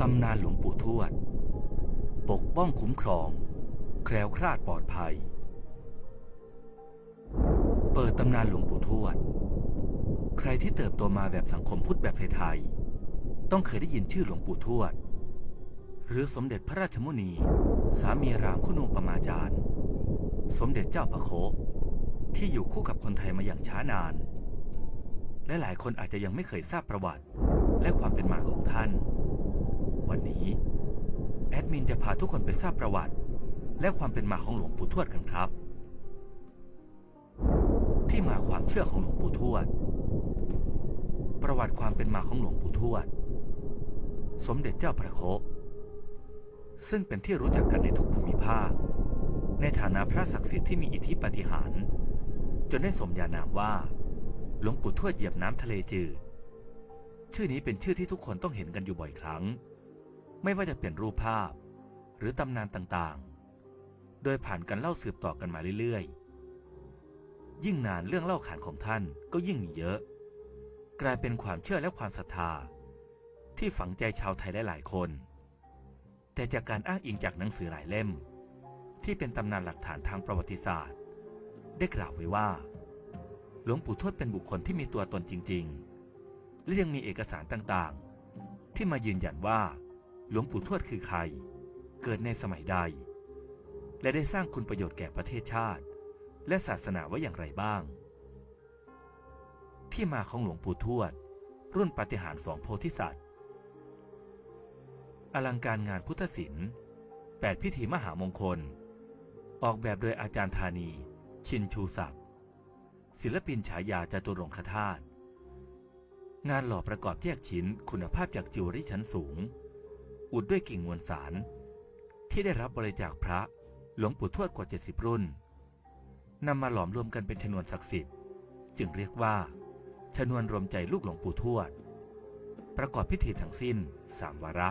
ตำนานหลวงปู่ทวด ปกป้องคุ้มครอง แคล้วคลาดปลอดภัย เปิดตำนานหลวงปู่ทวด ใครที่เติบโตมาแบบสังคมพุทธแบบไทยๆ ต้องเคยได้ยินชื่อหลวงปู่ทวด หรือสมเด็จพระราชมุนี สามีรามคุณูปมาจารย์ สมเด็จเจ้าประโคที่อยู่คู่กับคนไทยมาอย่างช้านาน และหลายคนอาจจะยังไม่เคยทราบประวัติ และความเป็นมาของท่าน วันนี้ แอดมินจะพาทุกคนไปทราบประวัติ และความเป็นมาของหลวงปู่ทวดกันครับ ที่มาความเชื่อของหลวงปู่ทวด ประวัติความเป็นมาของหลวงปู่ทวด สมเด็จเจ้าพระโคซึ่งเป็นที่รู้จักกันในทุกภูมิภาค ในฐานะพระศักดิ์สิทธิ์ที่มีอิทธิปาฏิหาริย์จนได้สมญานามว่า หลวงปู่ทวดเหยียบน้ำทะเลจืด ชื่อนี้เป็นชื่อที่ทุกคนต้องเห็นกันอยู่บ่อยครั้ง ไม่ว่าจะเป็นรูปภาพ หรือตำนานต่างๆ โดยผ่านการเล่าสืบต่อกันมาเรื่อยๆ ยิ่งนานเรื่องเล่าขานของท่านก็ยิ่งมีเยอะ กลายเป็นความเชื่อและความศรัทธา ที่ฝังใจชาวไทยหลายๆคน แต่จากการอ้างอิงจากหนังสือหลายเล่ม ที่เป็นตำนานหลักฐานทางประวัติศาสตร์ ได้กล่าวไว้ว่า หลวงปู่ทวดเป็นบุคคลที่มีตัวตนจริง ๆ และยังมีเอกสารต่างๆ ที่มายืนยันว่า หลวงปู่ทวดคือใคร เกิดในสมัยใด และได้สร้างคุณประโยชน์แก่ประเทศชาติ และศาสนาไว้อย่างไรบ้าง ที่มาของหลวงปู่ทวด รุ่นปฏิหารสองโพธิสัตว์ อลังการงานพุทธศิลป์แปดพิธีมหามงคล ออกแบบโดยอาจารย์ธานี ชินชูศักดิ์ศิลปินฉายาจตุรงคธาตุงานหล่อประกอบแยกชิ้นคุณภาพจากจิวเวลรี่ชั้นสูง อุดด้วยกิ่งมวลสาร ที่ได้รับบริจาคพระหลวงปู่ทวดกว่า 70 รุ่นนำมาหลอมรวมกันเป็นชนวนศักดิ์สิทธิ์ จึงเรียกว่า ชนวนรวมใจลูกหลวงปู่ทวด ประกอบพิธีทั้งสิ้นสามวาระ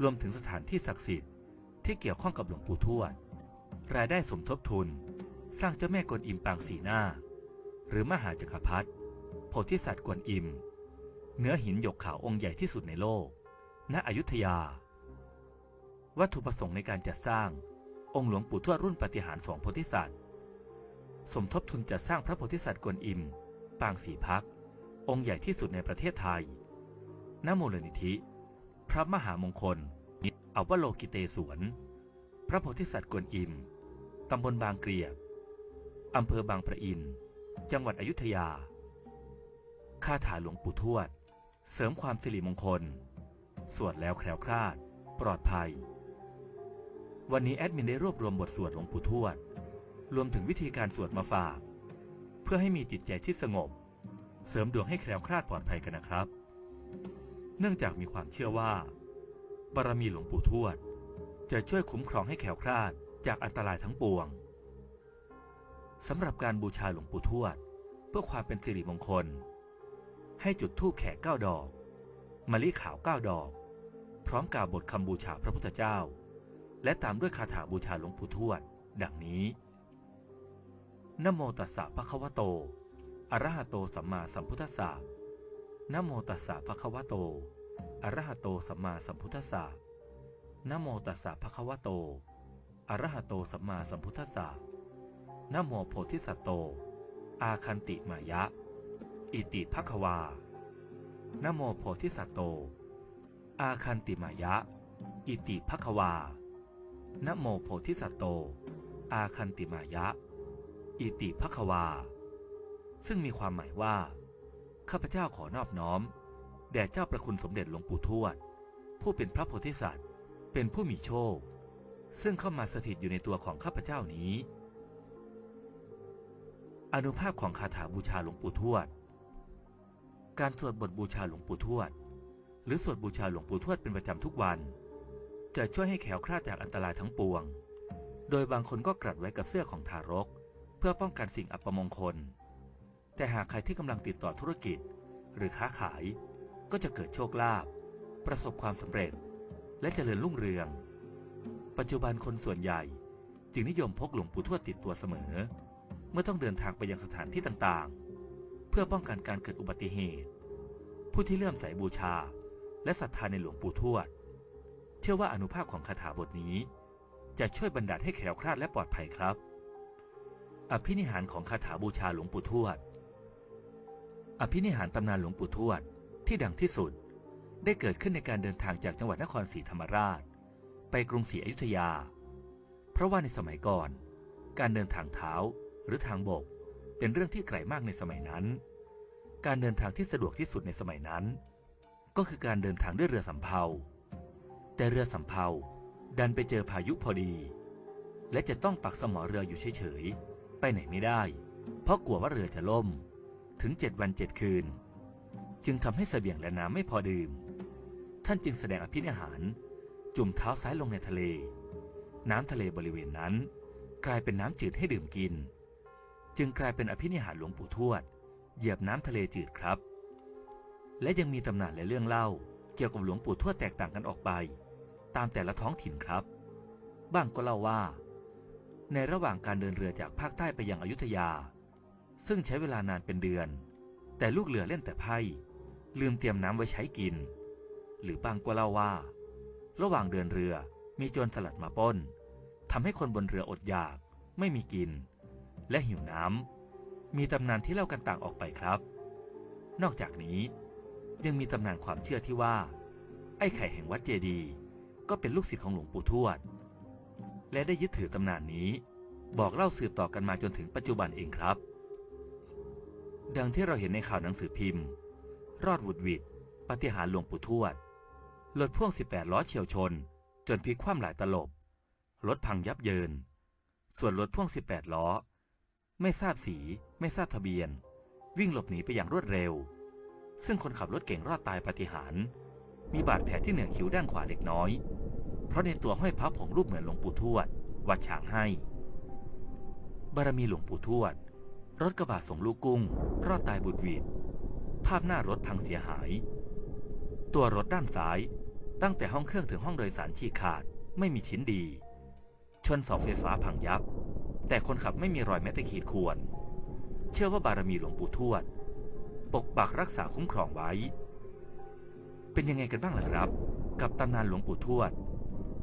รวมถึงสถานที่ศักดิ์สิทธิ์ที่เกี่ยวข้องกับหลวงปู่ทวด รายได้สมทบทุน สร้างเจ้าแม่กวนอิมปางสีหน้า หรือมหาจักรพรรดิโพธิสัตว์กวนอิม เนื้อหินหยกขาวองค์ใหญ่ที่สุดในโลก ณอยุธยา วัตถุประสงค์ในการจัดสร้างองค์หลวงปู่ทวดรุ่นปฏิหารสองโพธิสัตว์ สมทบทุนจัดสร้างพระโพธิสัตว์กวนอิม ปางสีพัก องค์ใหญ่ที่สุดในประเทศไทยณมูลนิธิ พระมหามงคลนิอวโลกิเตศวน พระโพธิสัตว์กวนอิม ตำบลบางเกลียบ อำเภอบางประอิน จังหวัดอยุธยา คาถาหลวงปู่ทวด เสริมความสิริมงคล สวดแล้วแคล้วคลาด ปลอดภัย วันนี้แอดมินได้รวบรวมบทสวดหลวงปู่ทวด รวมถึงวิธีการสวดมาฝาก เพื่อให้มีจิตใจที่สงบ เสริมดวงให้แคล้วคลาดปลอดภัยกันนะครับ เนื่องจากมีความเชื่อว่า บารมีหลวงปู่ทวด จะช่วยคุ้มครองให้แคล้วคลาดจากอันตรายทั้งปวงสำหรับการบูชาหลวงปู่ทวด เพื่อความเป็นสิริมงคล ให้จุดธูปแขกเก้าดอก มะลิขาวเก้าดอก พร้อมกล่าวบทคำบูชาพระพุทธเจ้า และตามด้วยคาถาบูชาหลวงปู่ทวด ดังนี้นโมตัสสะภะคะวะโต อะระหะโตสัมมาสัมพุทธัสสะนโมตัสสะภะคะวะโต อะระหะโตสัมมาสัมพุทธัสสะนโมตัสสะภะคะวะโต อะระหะโตสัมมาสัมพุทธัสสะนโมโพธิสัตโต อาคันติมายะ อิติภควา นโมโพธิสัตโต อาคันติมายะ อิติภควานโมโพธิสัตโต อาคันติมายะ อิติภควา ซึ่งมีความหมายว่า ข้าพเจ้าขอนอบน้อม แด่เจ้าประคุณสมเด็จหลวงปู่ทวด ผู้เป็นพระโพธิสัตว์ เป็นผู้มีโชค ซึ่งเข้ามาสถิตอยู่ในตัวของข้าพเจ้านี้ อนุภาพของคาถาบูชาหลวงปู่ทวด การสวดบทบูชาหลวงปู่ทวด หรือสวดบูชาหลวงปู่ทวดเป็นประจำทุกวัน จะช่วยให้แขวคลาดจากอันตรายทั้งปวง โดยบางคนก็กรัดไว้กับเสื้อของทารก เพื่อป้องกันสิ่งอัปมงคล แต่หากใครที่กำลังติดต่อธุรกิจ หรือค้าขาย ก็จะเกิดโชคลาภประสบความสำเร็จ และเจริญรุ่งเรือง ปัจจุบันคนส่วนใหญ่จึงนิยมพกหลวงปู่ทวดติดตัวเสมอ เมื่อต้องเดินทางไปยังสถานที่ต่างๆ พื่อป้องกันการเกิดอุบัติเหตุ ผู้ที่เลื่อมใสบูชา และศรัทธาในหลวงปู่ทวด เชื่อว่าอนุภาพของคาถาบทนี้ จะช่วยบรรดาให้แคล้วคลาดและปลอดภัยครับ อภินิหารของคาถาบูชาหลวงปู่ทวด อภินิหารตำนานหลวงปู่ทวดที่ดังที่สุดได้เกิดขึ้นในการเดินทางจากจังหวัดนครศรีธรรมราช ไปกรุงศรีอยุธยา เพราะว่าในสมัยก่อน การเดินทางเท้าหรือทางบก เป็นเรื่องที่ไกลมากในสมัยนั้น การเดินทางที่สะดวกที่สุดในสมัยนั้น ก็คือการเดินทางด้วยเรือสำเภา แต่เรือสำเภาดันไปเจอพายุพอดี และจะต้องปักสมอเรืออยู่เฉยๆ ไปไหนไม่ได้ เพราะกลัวว่าเรือจะล่ม ถึงเจ็ดวันเจ็ดคืน จึงทำให้เสบียงและน้ำไม่พอดื่ม ท่านจึงแสดงอภินิหาร จุ่มเท้าซ้ายลงในทะเล น้ำทะเลบริเวณนั้น กลายเป็นน้ำจืดให้ดื่มกิน จึงกลายเป็นอภินิหารหลวงปู่ทวด เหยียบน้ำทะเลจืดครับ และยังมีตำนานและเรื่องเล่า เกี่ยวกับหลวงปู่ทวดแตกต่างกันออกไป ตามแต่ละท้องถิ่นครับ บ้างก็เล่าว่า ในระหว่างการเดินเรือจากภาคใต้ไปยังอยุธยา ซึ่งใช้เวลานานเป็นเดือน แต่ลูกเรือเล่นแต่ไพ่ลืมเตรียมน้ำไว้ใช้กิน หรือบางก็เล่าว่า ระหว่างเดินเรือมีโจรสลัดมาป้นทำให้คนบนเรืออดอยากไม่มีกิน และหิวน้ำ มีตำนานที่เล่ากันต่างออกไปครับ นอกจากนี้ยังมีตำนานความเชื่อที่ว่า ไอ้ไข่แห่งวัดเจดีย์ก็เป็นลูกศิษย์ของหลวงปู่ทวด และได้ยึดถือตำนานนี้ บอกเล่าสืบต่อกันมาจนถึงปัจจุบันเองครับ ดังที่เราเห็นในข่าวหนังสือพิมพ์ รอดวุดวิดปฏิหารหลวงปู่ทวดรถพ่วง 18 ล้อเฉียวชน จนพลิกคว่ำหลายตลบ รถพังยับเยิน ส่วนรถพ่วง 18 ล้อ ไม่ทราบสี ไม่ทราบทะเบียน วิ่งหลบหนีไปอย่างรวดเร็ว ซึ่งคนขับรถเก่งรอดตายปาฏิหาริย์มีบาดแผลที่เหนือคิ้วด้านขวาเล็กน้อย เพราะในตัวห้อยพระผงรูปเหมือนหลวงปู่ทวด วัดฉางให้ บารมีหลวงปู่ทวด รถกระบะส่งลูกกุ้ง รอดตายบุดหวิดภาพหน้ารถพังเสียหาย ตัวรถด้านซ้าย ตั้งแต่ห้องเครื่องถึงห้องโดยสารฉีกขาดไม่มีชิ้นดี ชนเสาไฟฟ้าพังยับ แต่คนขับไม่มีรอยแม้แต่ขีดข่วน เชื่อว่าบารมีหลวงปู่ทวด ปกปักรักษาคุ้มครองไว้ เป็นยังไงกันบ้างล่ะครับ กับตำนานหลวงปู่ทวด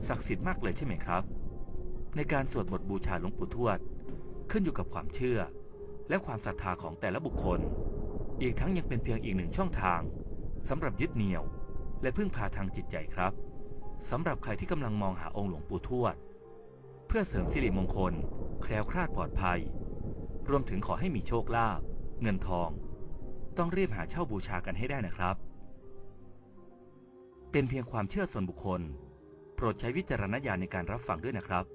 ศักดิ์สิทธิ์มากเลยใช่ไหมครับ ในการสวดบทบูชาหลวงปู่ทวด ขึ้นอยู่กับความเชื่อ และความศรัทธาของแต่ละบุคคล อีกทั้งยังเป็นเพียงอีกหนึ่งช่องทางสำหรับยึดเหนี่ยว และพึ่งพาทางจิตใจครับสำหรับใครที่กำลังมองหาองค์หลวงปู่ทวด เพื่อเสริมสิริมงคล แคล้วคลาดปลอดภัย รวมถึงขอให้มีโชคลาภเงินทอง ต้องรีบหาเช่าบูชากันให้ได้นะครับ เป็นเพียงความเชื่อส่วนบุคคล โปรดใช้วิจารณญาณในการรับฟังด้วยนะครับ